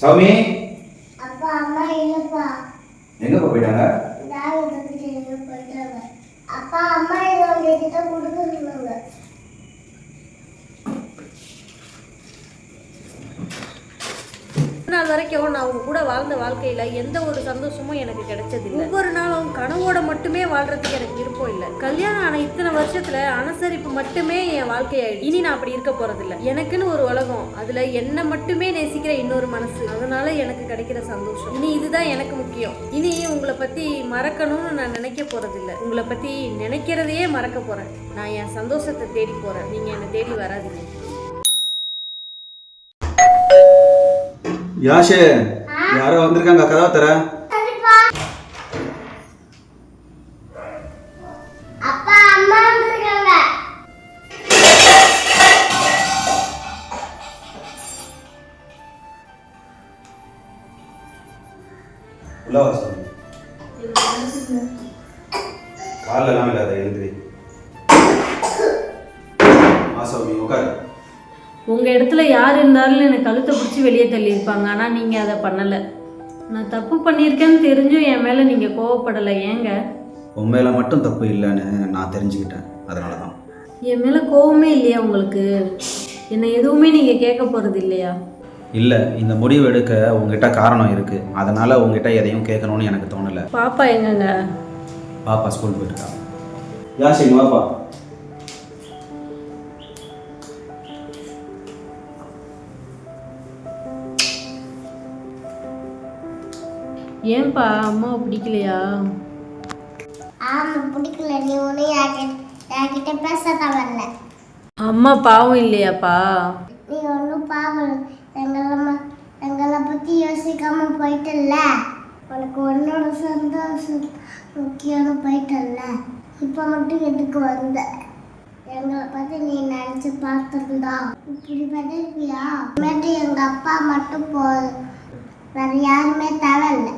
சௌமி? அப்பா அம்மா இல்லப்பா. எங்க போயிட்டாங்க? அப்பா அம்மா இதை உங்ககிட்ட கொடுக்க நாள் வரைக்கும் நான் அவங்க கூட வாழ்ந்த வாழ்க்கையில் எந்த ஒரு சந்தோஷமும் எனக்கு கிடைச்சது ஒவ்வொரு நாளும் கனவோட மட்டுமே வாழ்றதுக்கு எனக்கு விருப்பம் இல்லை. கல்யாணம் ஆன இத்தனை வருஷத்தில் அனுசரிப்பு மட்டுமே என் வாழ்க்கையாயிடுச்சு இனி நான் அப்படி இருக்க போகிறதில்ல எனக்குன்னு ஒரு உலகம். அதில் என்னை மட்டுமே நேசிக்கிற இன்னொரு மனசு. அதனால எனக்கு கிடைக்கிற சந்தோஷம். இனி இதுதான் எனக்கு முக்கியம். இனி உங்களை பற்றி மறக்கணும்னு நான் நினைக்க போகிறதில்ல உங்களை பற்றி நினைக்கிறதையே மறக்க போகிறேன் நான் என் சந்தோஷத்தை தேடி போகிறேன் நீங்கள் என்னை தேடி வராதீங்க. யாஷே யாரோ வந்திருக்காங்க கதவை தர. காலெல்லாம் இல்லாத எழுந்திரி. ஆ சௌமி உட்காரு. உங்கள் இடத்துல யார் இருந்தாலும் எனக்கு கழுத்தை பிடிச்சி வெளியே தள்ளியிருப்பாங்க. ஆனால் நீங்கள் அதை பண்ணலை. நான் தப்பு பண்ணியிருக்கேன்னு தெரிஞ்சும் என் மேலே நீங்கள் கோவப்படலை. ஏங்க? உன் மேலே மட்டும் தப்பு இல்லைன்னு நான் தெரிஞ்சுக்கிட்டேன். அதனால தான் என் மேலே கோவமே இல்லையா உங்களுக்கு? என்னை எதுவுமே நீங்கள் கேட்க போகிறது இல்லையா? இல்லை இந்த முடிவு எடுக்க உங்ககிட்ட காரணம் இருக்குது அதனால் உங்ககிட்ட எதையும் கேட்கணும்னு எனக்கு தோணலை. பாப்பா எங்கங்க? பாப்பா ஸ்கூல் போயிருக்கா யாஷிங் வாப்பா ஏன்பா அம்மாவை பிடிக்கலையா? ஆமா பிடிக்கல. நீ ஒன்றும் என்கிட்ட பேச தவறல அம்மா பாவம் இல்லையாப்பா? நீ ஒன்றும் பாவம் எங்களை எங்களை பற்றி யோசிக்காம போயிட்டல்ல? உனக்கு உன்னோட சந்தோஷம் முக்கியம்னு போயிட்டல்ல? இப்போ மட்டும் எதுக்கு வந்த? எங்களை பற்றி நீ நினச்சி பார்த்துருந்தா. இப்படி பண்ணிருப்பியா இனிமேட்டு எங்கள் அப்பா மட்டும் போதும் வேறு யாருமே தேவையில்லை.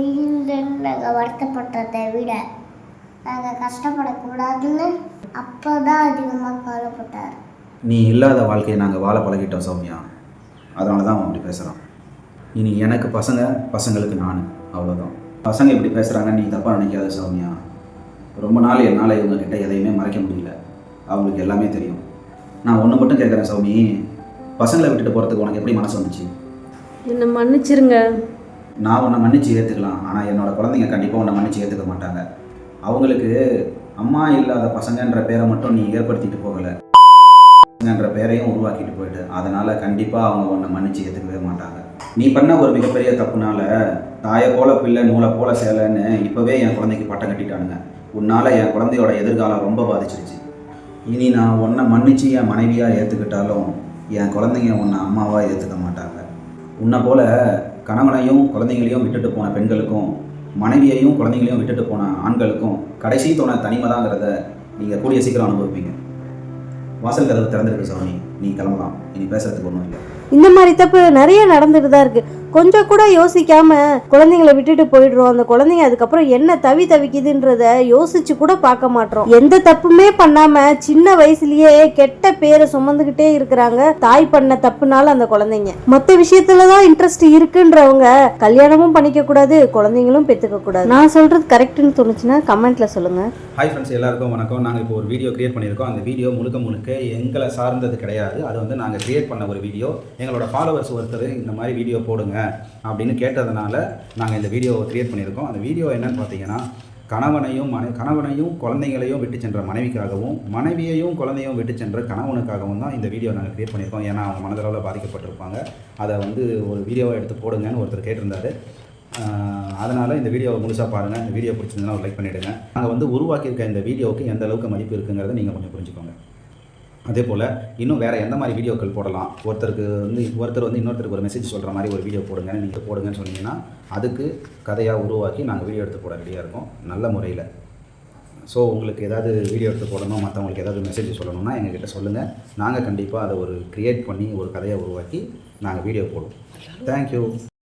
நீ இல்லைன்னு நாங்கள் வருத்தப்பட்டதை விட நாங்கள் கஷ்டப்படக்கூடாதுன்னு அப்போ தான் அதிகமாக கவலைப்பட்டார். நீ இல்லாத வாழ்க்கையை நாங்கள் வாழ பழகிட்டோம் சௌமியா. அதனால தான் அவன் அப்படி பேசுகிறான் இனி எனக்கு பசங்க பசங்களுக்கு நான். அவ்வளோதான் பசங்க இப்படி பேசுகிறாங்க நீ தப்பாக நினைக்காத சௌமியா. ரொம்ப நாள் என்னால் இவங்க கிட்ட எதையுமே மறைக்க முடியல. அவங்களுக்கு எல்லாமே தெரியும். நான் ஒன்று மட்டும் கேட்குறேன் சௌமி. பசங்களை விட்டுட்டு போகிறதுக்கு உனக்கு எப்படி மனசு வந்துச்சு? என்னை மன்னிச்சிருங்க. நான் உன்னை மன்னிச்சு ஏற்றுக்கலாம் ஆனால் என்னோட குழந்தைங்க கண்டிப்பாக உன்னை மன்னிச்சு ஏற்றுக்க மாட்டாங்க. அவங்களுக்கு அம்மா இல்லாத பசங்கன்ற பேரை மட்டும் நீ ஏற்படுத்திட்டு போகலை. பசங்கன்ற பேரையும் உருவாக்கிட்டு போயிட்டு அதனால் கண்டிப்பாக அவங்க உன்னை மன்னிச்சு ஏற்றுக்கவே மாட்டாங்க. நீ பண்ண ஒரு மிகப்பெரிய தப்புனால தாயை போல பிள்ளை நூலை போல சேலைன்னு இப்போவே என் குழந்தைக்கு பட்டம் கட்டிட்டானுங்க. உன்னால் என் குழந்தையோட எதிர்காலம் ரொம்ப பாதிச்சிருச்சு. இனி நான் உன்னை மன்னிச்சு என் மனைவியாக ஏற்றுக்கிட்டாலும் என் குழந்தைங்க உன்னை அம்மாவாக ஏற்றுக்க மாட்டாங்க. உன்னை போல கணவனையும் குழந்தைங்களையும் விட்டுட்டு போன பெண்களுக்கும் மனைவியையும் குழந்தைங்களையும் விட்டுட்டு போன ஆண்களுக்கும் கடைசி தோண தனிமை தாங்கிறத நீங்கள் கூடிய சீக்கிரம் அனுபவிப்பீங்க. வாசல் கதவு திறந்திருக்கு சௌனி நீ கிளம்பலாம். இனி பேசுறதுக்கு ஒன்றும் இல்லை. இந்த மாதிரி தப்பு நிறைய நடந்துட்டு தான் இருக்கு. கொஞ்சம் கூட யோசிக்காம குழந்தைங்களை விட்டுட்டு போயிடுறோம். அந்த குழந்தைங்க அதுக்கப்புறம் என்ன தவி தவிக்குதுன்றத யோசிச்சு கூட பார்க்க மாட்டோம். எந்த தப்புமே பண்ணாம சின்ன வயசுலயே கெட்ட பேரை சுமந்துகிட்டே இருக்கிறாங்க. தாய் பண்ண தப்புனால அந்த குழந்தைங்க. மத்த விஷயத்துல தான் இன்ட்ரெஸ்ட் இருக்குன்றவங்க கல்யாணமும் பண்ணிக்க கூடாது குழந்தைங்களும் பெத்துக்க கூடாது. நான் சொல்றது கரெக்ட்னு தோணுச்சுன்னா கமெண்ட்ல சொல்லுங்க. ஹாய் ஃப்ரெண்ட்ஸ் எல்லாருக்கும் வணக்கம். நாங்கள் இப்போ ஒரு வீடியோ கிரியேட் பண்ணியிருக்கோம். அந்த வீடியோ முழுக்க முழுக்க எங்களை சார்ந்தது கிடையாது. அது வந்து நாங்கள் க்ரியேட் பண்ண ஒரு வீடியோ எங்களோட ஃபாலோவர்ஸ் ஒருத்தர் இந்த மாதிரி வீடியோ போடுங்க அப்படின்னு கேட்டதுனால நாங்கள் இந்த வீடியோவை க்ரியேட் பண்ணியிருக்கோம். அந்த வீடியோ என்னன்னு பார்த்தீங்கன்னா கணவனையும் மனை கணவனையும் குழந்தைங்களையும் விட்டு சென்ற மனைவிக்காகவும் மனைவியையும் குழந்தையும் விட்டு சென்ற கணவனுக்காகவும் தான் இந்த வீடியோ நாங்கள் க்ரியேட் பண்ணியிருக்கோம். ஏன்னா அவங்க மனதளவில் பாதிக்கப்பட்டிருப்பாங்க. அதை வந்து ஒரு வீடியோவை எடுத்து போடுங்கன்னு ஒருத்தர் கேட்டிருந்தாரு. அதனால் இந்த வீடியோவை முழுசாக பாருங்கள் இந்த வீடியோ பிடிச்சிருந்ததுன்னா ஒரு லைக் பண்ணிவிடுங்க நாங்கள் வந்து உருவாக்கியிருக்க இந்த வீடியோவுக்கு எந்த அளவுக்கு மதிப்பு இருக்குங்கிறத நீங்கள் கொஞ்சம் புரிஞ்சுக்கோங்க. அதே போல் இன்னும் வேறு எந்த மாதிரி வீடியோக்கள் போடலாம்? ஒருத்தருக்கு வந்து ஒருத்தர் வந்து இன்னொருத்தருக்கு ஒரு மெசேஜ் சொல்கிற மாதிரி ஒரு வீடியோ போடுங்க நீங்கள் போடுங்கன்னு சொன்னீங்கன்னா அதுக்கு கதையாக உருவாக்கி நாங்கள் வீடியோ எடுத்து போட ரெடியாக இருக்கோம். நல்ல முறையில். ஸோ உங்களுக்கு ஏதாவது வீடியோ எடுத்து போடணும் மற்றவங்களுக்கு ஏதாவது மெசேஜ் சொல்லணும்னா எங்ககிட்ட சொல்லுங்கள் நாங்கள் கண்டிப்பாக அதை ஒரு க்ரியேட் பண்ணி ஒரு கதையை உருவாக்கி நாங்கள் வீடியோ போடுவோம். தேங்க்யூ